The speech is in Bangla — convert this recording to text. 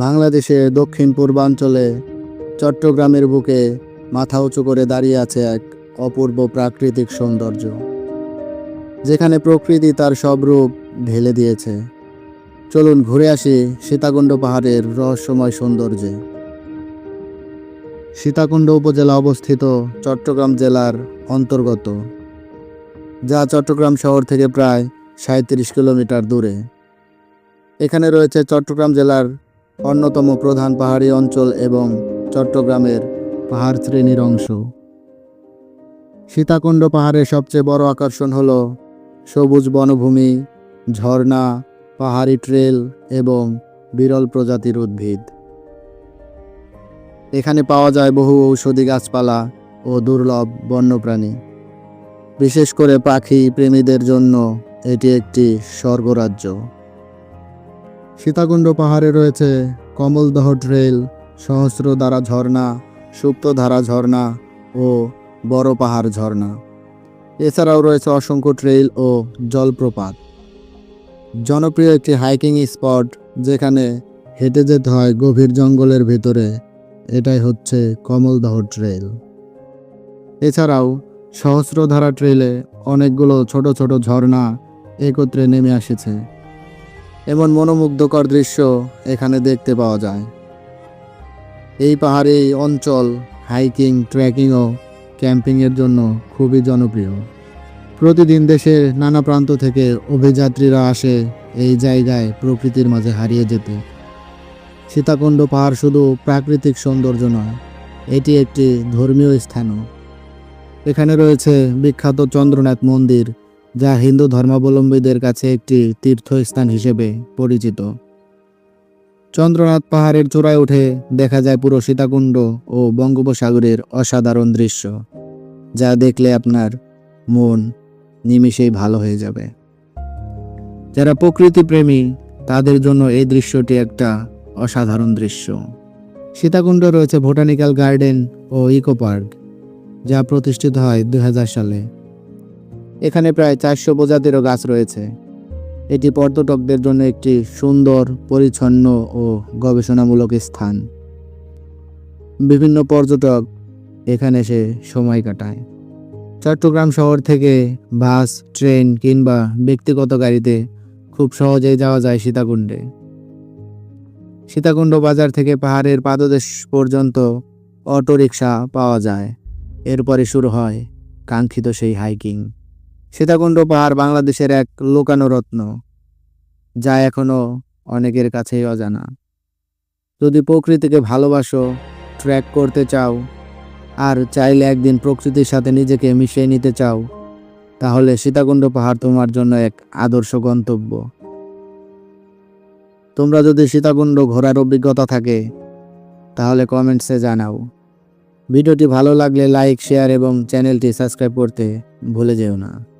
বাংলাদেশের দক্ষিণ পূর্বাঞ্চলে চট্টগ্রামের বুকে মাথা উঁচু করে দাঁড়িয়ে আছে এক অপূর্ব প্রাকৃতিক সৌন্দর্য, যেখানে প্রকৃতি তার সব রূপ ঢেলে দিয়েছে। চলুন ঘুরে আসি সীতাকুণ্ড পাহাড়ের রহস্যময় সৌন্দর্যে। সীতাকুণ্ড উপজেলা অবস্থিত চট্টগ্রাম জেলার অন্তর্গত, যা চট্টগ্রাম শহর থেকে প্রায় সাঁত্রিশ কিলোমিটার দূরে। এখানে রয়েছে চট্টগ্রাম জেলার অন্যতম প্রধান পাহাড়ি অঞ্চল এবং চট্টগ্রামের পাহাড় শ্রেণির অংশ। সীতাকুণ্ড পাহাড়ের সবচেয়ে বড় আকর্ষণ হল সবুজ বনভূমি, ঝর্ণা, পাহাড়ি ট্রেল এবং বিরল প্রজাতির উদ্ভিদ। এখানে পাওয়া যায় বহু ঔষধি গাছপালা ও দুর্লভ বন্যপ্রাণী। বিশেষ করে পাখি প্রেমীদের জন্য এটি একটি স্বর্গরাজ্য। সীতাকুণ্ড পাহাড়ে রয়েছে। কমলদহ ট্রেল সহস্রধারা ঝর্ণা সুপ্তধারা ঝর্ণা ও বড় পাহাড় ঝর্ণা। এছাড়াও রয়েছে অসংখ্য ট্রেইল ও জলপ্রপাত। জনপ্রিয় একটি হাইকিং স্পট যেখানে হেঁটে যেতে হয় গভীর জঙ্গলের ভেতরে, এটাই হচ্ছে কমলদহ ট্রেল এছাড়াও সহস্রধারা ট্রেলে অনেকগুলো ছোট ছোট ঝর্ণা একত্রে নেমে এসেছে এমন মনোমুগ্ধকর দৃশ্য এখানে দেখতে পাওয়া যায়। এই পাহাড়ি অঞ্চল হাইকিং ট্রেকিং ও ক্যাম্পিংয়ের জন্য খুবই জনপ্রিয়। প্রতিদিন দেশের নানা প্রান্ত থেকে অভিযাত্রীরা আসে এই জায়গায় প্রকৃতির মাঝে হারিয়ে যেতে। সীতাকুণ্ড পাহাড় শুধু প্রাকৃতিক সৌন্দর্য নয়, এটি একটি ধর্মীয় স্থানও। এখানে রয়েছে বিখ্যাত চন্দ্রনাথ মন্দির যা হিন্দু ধর্মাবলম্বীদের কাছে একটি তীর্থস্থান হিসেবে পরিচিত। চন্দ্রনাথ পাহাড়ের চূড়ায় উঠে দেখা যায় পুরো সীতাকুণ্ড ও বঙ্গোপসাগরের অসাধারণ দৃশ্য, যা দেখলে আপনার মন নিমিষেই ভালো হয়ে যাবে। যারা প্রকৃতি প্রেমী তাদের জন্য এই দৃশ্যটি একটা অসাধারণ দৃশ্য। সীতাকুণ্ড রয়েছে ভোটানিক্যাল গার্ডেন ও ইকো পার্ক, যা প্রতিষ্ঠিত হয় দুই হাজার সালে। এখানে প্রায় চারশো প্রজাতিরও গাছ রয়েছে। এটি পর্যটকদের জন্য একটি সুন্দর, পরিচ্ছন্ন ও গবেষণামূলক স্থান। বিভিন্ন পর্যটক এখানে এসে সময় কাটায়। চট্টগ্রাম শহর থেকে বাস, ট্রেন কিংবা ব্যক্তিগত গাড়িতে খুব সহজেই যাওয়া যায় সীতাকুণ্ডে। সীতাকুণ্ড বাজার থেকে পাহাড়ের পাদদেশ পর্যন্ত অটোরিকশা পাওয়া যায়। এরপরে শুরু হয় কাঙ্ক্ষিত সেই হাইকিং। সীতাকুণ্ড পাহাড় বাংলাদেশের এক লোকানো রত্ন যা এখনও অনেকের কাছেই অজানা। যদি প্রকৃতিকে ভালোবাসো, ট্র্যাক করতে চাও, আর চাইলে একদিন প্রকৃতির সাথে নিজেকে মিশিয়ে নিতে চাও, তাহলে সীতাকুণ্ড পাহাড় তোমার জন্য এক আদর্শ গন্তব্য। তোমরা যদি সীতাকুণ্ড ঘোরার অভিজ্ঞতা থাকে, তাহলে কমেন্টসে জানাও। ভিডিওটি ভালো লাগলে লাইক, শেয়ার এবং চ্যানেলটি সাবস্ক্রাইব করতে ভুলে যেও না।